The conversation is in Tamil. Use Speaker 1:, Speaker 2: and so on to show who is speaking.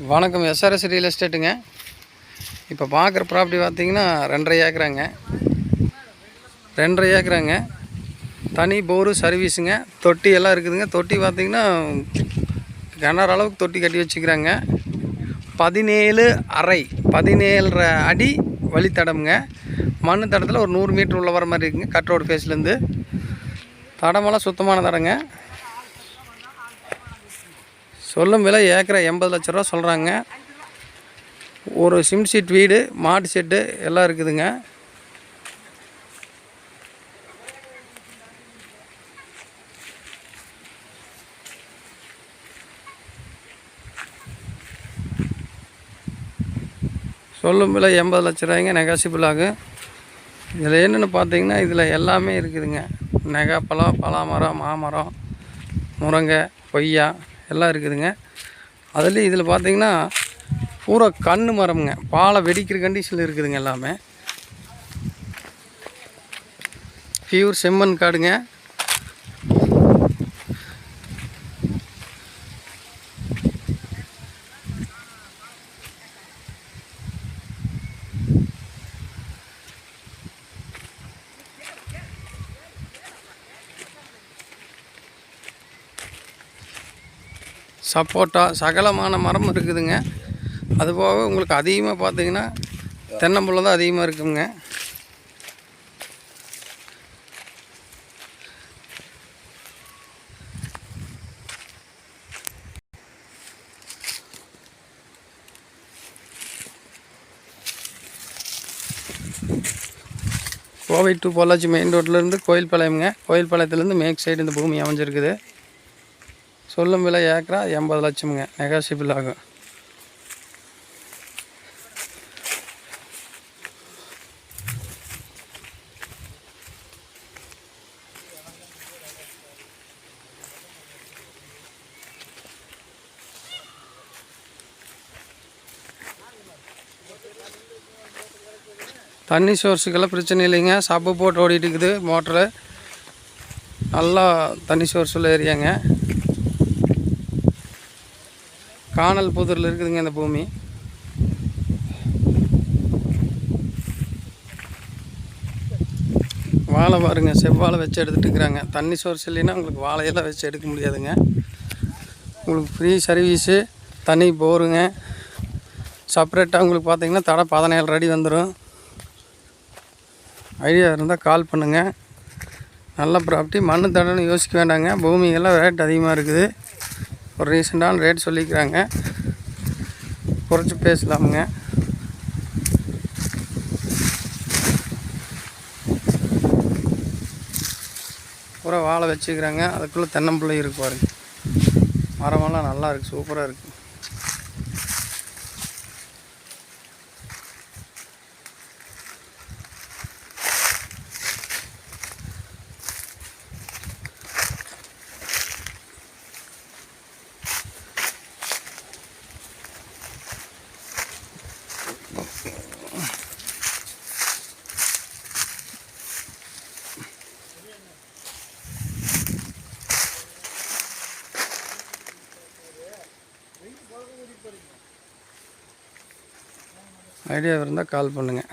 Speaker 1: வணக்கம். எஸ்ஆர்எஸ் ரியல் எஸ்டேட்டுங்க இப்போ பார்க்குற ப்ராப்பர்ட்டி பார்த்தீங்கன்னா ரெண்டரை ஏக்கராங்க. ரெண்டரை ஏக்கராங்க. தனி போரு சர்வீஸுங்க தொட்டி எல்லாம் இருக்குதுங்க. தொட்டி பார்த்திங்கன்னா கிணறு அளவுக்கு தொட்டி கட்டி வச்சுக்கிறாங்க. பதினேழு அரை பதினேழரை அடி வழித்தடம்ங்க. மண் தடத்தில் ஒரு நூறு மீட்டர் உள்ள வர மாதிரி இருக்குங்க. கட் ரோடு ஃபேஸ்லேருந்து தடமெல்லாம் சுத்தமான தடங்க. சொல்லும் விலை ஏக்கரை எண்பது லட்ச ரூபா சொல்கிறாங்க ஒரு சிம் சீட் வீடு மாட்டு செட்டு எல்லாம் இருக்குதுங்க. சொல்லும் விலை எண்பது லட்ச ரூபாய்ங்க நெகாசிபிள் ஆகும் இதில் என்னென்னு பார்த்தீங்கன்னா இதில் எல்லாமே இருக்குதுங்க. நெகா பழம் பலாமரம் மாமரம் முருங்கை கொய்யா. எல்லாம் இருக்குதுங்க. அதுலேயும் இதில் பார்த்தீங்கன்னா பூரா கன்று மரம்ங்க. பாலை வெடிக்கிற கண்டிஷனில் இருக்குதுங்க எல்லாமே. பியூர் செம்மண் காடுங்க. சப்போட்டா சகலமான மரம் இருக்குதுங்க. அதுபோக உங்களுக்கு அதிகமாக பார்த்தீங்கன்னா தென்னம்பழம் தான் அதிகமாக இருக்குங்க. கோவை டு பொள்ளாச்சி மெயின் ரோட்லேருந்து கோயில் பாளையம்ங்க. கோயில் பாளையத்துலேருந்து மேக் சைடு இந்த பூமி அமைஞ்சிருக்குது. சொல்லும் விலை ஏக்கரா எண்பது லட்சம்ங்க. நெகாசிபிள் ஆகும். தண்ணி சோர்ஸுக்கெல்லாம் பிரச்சனை இல்லைங்க. சப்பு போட்டு ஓடிட்டு இருக்குது. மோட்டரு. நல்லா தண்ணி சோர்ஸில் ஏரியாங்க. காணல் புதூரில் இருக்குதுங்க இந்த பூமி. வாழை பாருங்க செவ்வாழை வச்சு எடுத்துகிட்டு இருக்கிறாங்க. தண்ணி சோர்ஸ் இல்லைன்னா உங்களுக்கு வாழையெல்லாம் வச்சு எடுக்க முடியாதுங்க. உங்களுக்கு ஃப்ரீ சர்வீஸு தண்ணி போருங்க. செப்பரேட்டாக உங்களுக்கு பார்த்தீங்கன்னா தடை பதினேழு அடி வந்துடும் ஐடியா இருந்தால் கால் பண்ணுங்கள் நல்ல ப்ராப்பர்ட்டி மண்ணு தடன்னு யோசிக்க வேண்டாங்க. பூமியெல்லாம் ரேட் அதிகமாக இருக்குது. ஒரு ரீசெண்டான ரேட் சொல்லிக்கிறாங்க. குறைச்சி பேசலாமுங்க. பூரா வாழை வச்சுக்கிறாங்க. அதுக்குள்ளே தென்னம்பிள்ளை இருக்கு பாருங்க. மரமெல்லாம் நல்லா இருக்குது சூப்பராக இருக்குது ஐடியா இருந்தால் கால் பண்ணுங்கள்